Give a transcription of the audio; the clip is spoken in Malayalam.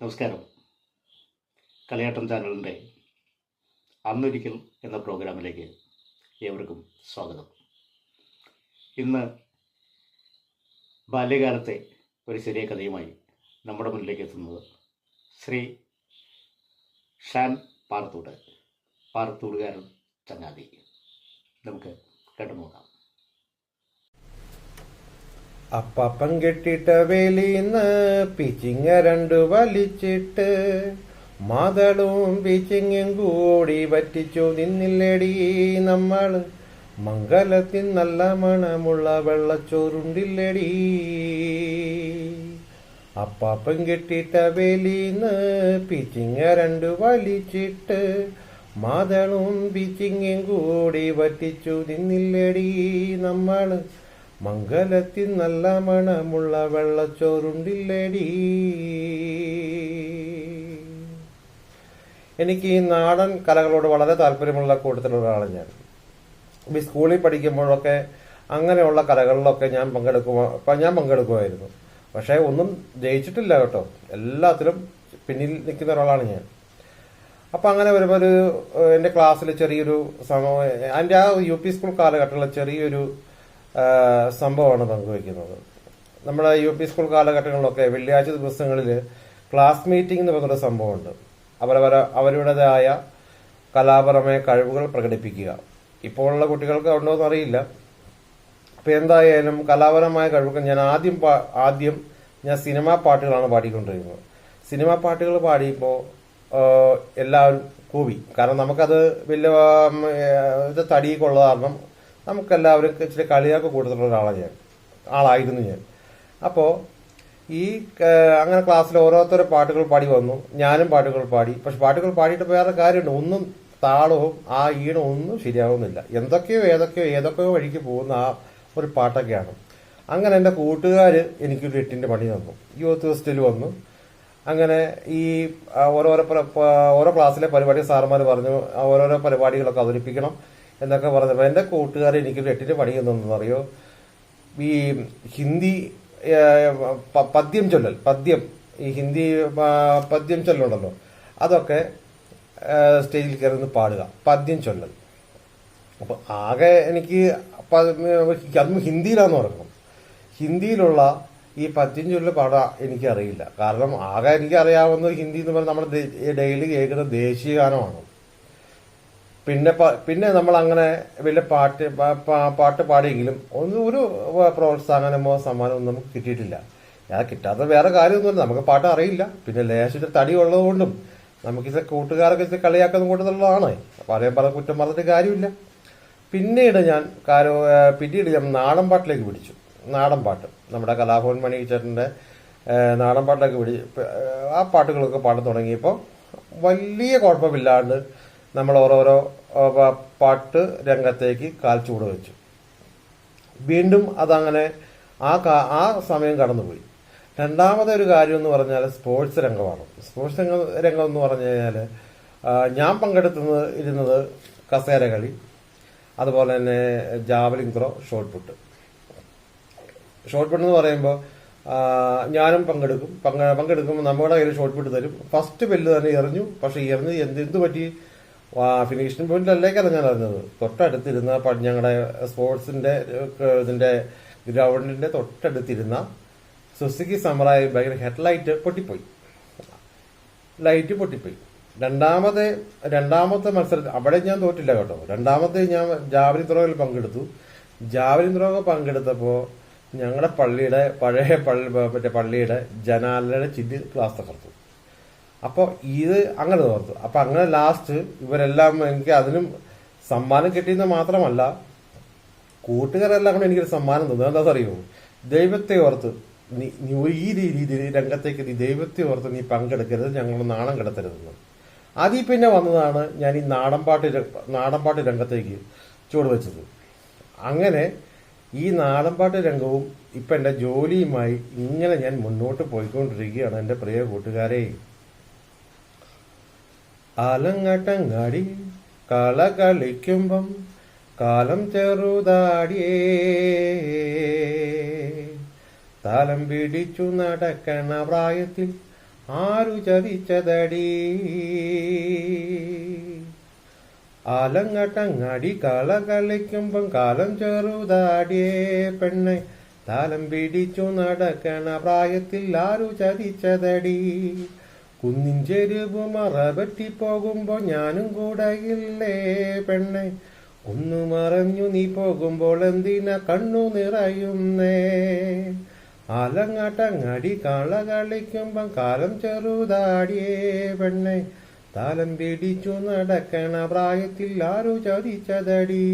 നമസ്കാരം. കളിയാട്ടം ചാനലിന്റെ അന്നൊരിക്കൽ എന്ന പ്രോഗ്രാമിലേക്ക് ഏവർക്കും സ്വാഗതം. ഇന്ന് ബാല്യകാലത്തെ ഒരു ചെറിയ കഥയുമായി നമ്മുടെ മുന്നിലേക്ക് എത്തുന്നത് ശ്രീ ഷാൻ പാറത്തൂട് പാറത്തൂടുകാരൻ ചങ്ങാതി. നമുക്ക് കേട്ടു നോക്കാം. അപ്പപ്പം കെട്ടിട്ട വേലിന്ന് പിച്ചിങ്ങ രണ്ടു വലിച്ചിട്ട്. മാതളും പിച്ചിങ്ങും കൂടി പറ്റിച്ചു നിന്നില്ലടി നമ്മൾ മംഗലത്തിൽ നല്ല മണമുള്ള വെള്ളച്ചോറുണ്ടില്ലടി. അപ്പാപ്പൻ കെട്ടിട്ട വേലിന്ന് പിച്ചിങ്ങ രണ്ടു വലിച്ചിട്ട്. മാതളും പിച്ചിങ്ങും കൂടി പറ്റിച്ചു നിന്നില്ലടി നമ്മൾ. മംഗലത്തിൽ നല്ല മണമുള്ള വെള്ളച്ചോറുണ്ടില്ലേടി. എനിക്ക് ഈ നാടൻ കലകളോട് വളരെ താല്പര്യമുള്ള കൂട്ടത്തിലുള്ള ഒരാളാണ് ഞാൻ. ഈ സ്കൂളിൽ പഠിക്കുമ്പോഴൊക്കെ അങ്ങനെയുള്ള കലകളിലൊക്കെ ഞാൻ പങ്കെടുക്കുമോ ഞാൻ പങ്കെടുക്കുമായിരുന്നു. പക്ഷേ ഒന്നും ജയിച്ചിട്ടില്ല കേട്ടോ. എല്ലാത്തിലും പിന്നിൽ നിൽക്കുന്ന ഒരാളാണ് ഞാൻ. അപ്പം അങ്ങനെ വരുമ്പോൾ ഒരു എന്റെ ക്ലാസ്സിൽ ചെറിയൊരു സംഭവം എന്റെ ആ യു പി സ്കൂൾ കാലഘട്ടത്തിലെ ചെറിയൊരു സംഭവമാണ് പങ്കുവയ്ക്കുന്നത്. നമ്മുടെ യു പി സ്കൂൾ കാലഘട്ടങ്ങളിലൊക്കെ വെള്ളിയാഴ്ച ദിവസങ്ങളിൽ ക്ലാസ് മീറ്റിംഗ് എന്ന് പറഞ്ഞൊരു സംഭവമുണ്ട്. അവരവര അവരുടേതായ കലാപരമായ കഴിവുകൾ പ്രകടിപ്പിക്കുക. ഇപ്പോഴുള്ള കുട്ടികൾക്ക് ഉണ്ടോ എന്ന് അറിയില്ല. അപ്പൊ എന്തായാലും കലാപരമായ കഴിവുകൾ ഞാൻ ആദ്യം ആദ്യം ഞാൻ സിനിമാ പാട്ടുകളാണ് പാടിക്കൊണ്ടിരുന്നത്. സിനിമാ പാട്ടുകൾ പാടിയപ്പോൾ എല്ലാവരും കൂവി. കാരണം നമുക്കത് വലിയ ഇത് ഏഹ്, ഇത് കാരണം നമുക്കെല്ലാവരും ഇച്ചിരി കളിയാക്കി കൂടുതലുള്ള ഒരാളാണ് ഞാൻ. ആളായിരുന്നു ഞാൻ. അപ്പോൾ ഈ അങ്ങനെ ക്ലാസ്സിൽ ഓരോരുത്തരും പാട്ടുകൾ പാടി വന്നു. ഞാനും പാട്ടുകൾ പാടി. പക്ഷെ പാട്ടുകൾ പാടിയിട്ട് വേറെ കാര്യമുണ്ട്. ഒന്നും താളവും ആ ഈണവും ഒന്നും ശരിയാവുന്നില്ല. എന്തൊക്കെയോ ഏതൊക്കെയോ ഏതൊക്കെയോ വഴിക്ക് പോകുന്ന ആ ഒരു പാട്ടൊക്കെയാണ്. അങ്ങനെ എന്റെ കൂട്ടുകാർ എനിക്കൊരു എട്ടിന്റെ പണി തന്നു. യൂത്ത് ഫെസ്റ്റിൽ വന്നു. അങ്ങനെ ഈ ഓരോരോ ഓരോ ക്ലാസ്സിലെ പരിപാടി സാറുമാർ പറഞ്ഞു. ഓരോരോ പരിപാടികളൊക്കെ അവതരിപ്പിക്കണം. എന്നൊക്കെ പറഞ്ഞപ്പോൾ എന്റെ കൂട്ടുകാർ എനിക്ക് എട്ടിന്റെ പണി തന്നെന്നറിയോ ഈ ഹിന്ദി പദ്യം ചൊല്ലൽ പദ്യം ഈ ഹിന്ദി പദ്യം ചൊല്ലുണ്ടല്ലോ അതൊക്കെ സ്റ്റേജിൽ കയറി പാടുക പദ്യം ചൊല്ലൽ. അപ്പോൾ ആകെ എനിക്ക് അതും ഹിന്ദിയിലാന്ന് പറയണം ഹിന്ദിയിലുള്ള ഈ പദ്യം ചൊല്ല് പാടാൻ എനിക്കറിയില്ല. കാരണം ആകെ എനിക്ക് ഹിന്ദി എന്ന് പറഞ്ഞാൽ നമ്മുടെ ഡെയിലി കേൾക്കുന്ന ദേശീയ ഗാനമാണ്. പിന്നെ പിന്നെ നമ്മൾ അങ്ങനെ വലിയ പാട്ട് പാട്ട് പാടിയെങ്കിലും ഒന്നും ഒരു പ്രോത്സാഹനമോ സമ്മാനമോ നമുക്ക് കിട്ടിയിട്ടില്ല. അത് കിട്ടാത്ത വേറെ കാര്യമൊന്നുമില്ല. നമുക്ക് പാട്ട് അറിയില്ല. പിന്നെ ലേശത്തിൽ തടി ഉള്ളതുകൊണ്ടും നമുക്കിത് കൂട്ടുകാരൊക്കെ ഇത് കളിയാക്കുന്ന കൂട്ടത്തിലുള്ളതാണ് പല പറഞ്ഞ കുറ്റം പറഞ്ഞിട്ട് കാര്യമില്ല. പിന്നീട് ഞാൻ കാരോ പിന്നീട് ഞാൻ നാടൻ പാട്ടിലേക്ക് പിടിച്ചു. നാടൻ പാട്ട്. നമ്മുടെ കലാഭവൻ മണി ചേട്ടന്റെ നാടൻ പാട്ടിലേക്ക് പിടി ആ പാട്ടുകളൊക്കെ പാടാൻ തുടങ്ങിയപ്പോൾ വലിയ കുഴപ്പമില്ലാണ്ട് നമ്മൾ ഓരോരോ പാട്ട് രംഗത്തേക്ക് കാൽ ചൂട് വെച്ചു. വീണ്ടും അതങ്ങനെ ആ ആ സമയം കടന്നുപോയി. രണ്ടാമത്തെ ഒരു കാര്യം എന്ന് പറഞ്ഞാൽ സ്പോർട്സ് രംഗമാണ്. സ്പോർട്സ് രംഗം രംഗം എന്ന് പറഞ്ഞു കഴിഞ്ഞാൽ ഞാൻ പങ്കെടുത്തുന്നത് ഇരുന്നത് കസേര കളി അതുപോലെ തന്നെ javelin throw shot put. Shot put എന്ന് പറയുമ്പോൾ ഞാനും പങ്കെടുക്കും. പങ്കെ പങ്കെടുക്കുമ്പോൾ നമ്മുടെ കയ്യിൽ ഷോട്ട് പുട്ട് തരും. ഫസ്റ്റ് ബെല്ല് തന്നെ എറിഞ്ഞു. പക്ഷേ എറിഞ്ഞ് എന്ത് എന്ത് പറ്റി? ഫിനിഷിംഗ് പോയിന്റിലേക്കല്ല ഞാൻ അറിഞ്ഞത്. തൊട്ടടുത്തിരുന്ന ഞങ്ങളുടെ സ്പോർട്സിന്റെ ഇതിന്റെ ഗ്രൗണ്ടിന്റെ തൊട്ടടുത്തിരുന്ന സുസുക്കി സമറായി ഭയങ്കര ഹെഡ്ലൈറ്റ് പൊട്ടിപ്പോയി. ലൈറ്റ് പൊട്ടിപ്പോയി. രണ്ടാമത്തെ രണ്ടാമത്തെ മത്സരത്തിൽ അവിടെ ഞാൻ തോറ്റില്ല കേട്ടോ. രണ്ടാമത്തെ ഞാൻ ജാവലിൻ ത്രോയിൽ പങ്കെടുത്തു. ജാവലിൻ ത്രോ പങ്കെടുത്തപ്പോൾ ഞങ്ങളുടെ പള്ളിയുടെ പഴയ പള്ളി മറ്റേ പള്ളിയുടെ ജനാലയുടെ ചില്ല് ക്ലാസ് തകർത്തു അപ്പോൾ ഇത് അങ്ങനെ തോർത്തു അപ്പൊ അങ്ങനെ ലാസ്റ്റ് ഇവരെല്ലാം എനിക്ക് അതിനും സമ്മാനം കിട്ടിയെന്ന് മാത്രമല്ല കൂട്ടുകാരെല്ലാം കൂടെ എനിക്കൊരു സമ്മാനം തന്നു. എന്താ അറിയുമോ? ദൈവത്തെ ഓർത്ത് നീ നീ ഈ രീതിയിൽ രംഗത്തേക്ക് നീ ദൈവത്തെ ഓർത്ത് നീ പങ്കെടുക്കരുത് ഞങ്ങൾ നാണം കിടത്തരുതെന്ന്. അതിൽ പിന്നെ വന്നതാണ് ഞാൻ ഈ നാടൻപാട്ട് നാടൻപാട്ട് രംഗത്തേക്ക് ചുവടുവെച്ചത് അങ്ങനെ ഈ നാടൻപാട്ട് രംഗവും ഇപ്പം എന്റെ ജോലിയുമായി ഇങ്ങനെ ഞാൻ മുന്നോട്ട് പോയിക്കൊണ്ടിരിക്കുകയാണ് എന്റെ പ്രിയ കൂട്ടുകാരെ. ആലങ്ങട്ടങ്ങാടി കള കളിക്കുമ്പം കാലം ചെറുതാടിയേ. താലം പിടിച്ചു നടക്കണ പ്രായത്തിൽ ആരു ചതിച്ചതടി? ആലങ്ങട്ടങ്ങാടി കള കളിക്കുമ്പം കാലം ചെറുതാടിയേ. പെണ്ണെ താലം പിടിച്ചു നടക്കണ പ്രായത്തിൽ ആരു ചതിച്ചതടി? കുന്നിൻ ചെരുവ് മറപറ്റി ഞാനും കൂടെ ഇല്ലേ പെണ്ണെ? ഒന്നു മറഞ്ഞു നീ പോകുമ്പോൾ എന്തിനാ കണ്ണു നിറയുന്നേ? ആലങ്ങാട്ടങ്ങാടി കള കളിക്കുമ്പം കാലം ചെറുതാടിയേ പെണ്ണെ? താലം പിടിച്ചു നടക്കണ പ്രായത്തിൽ ആരു ചതിച്ചതടി?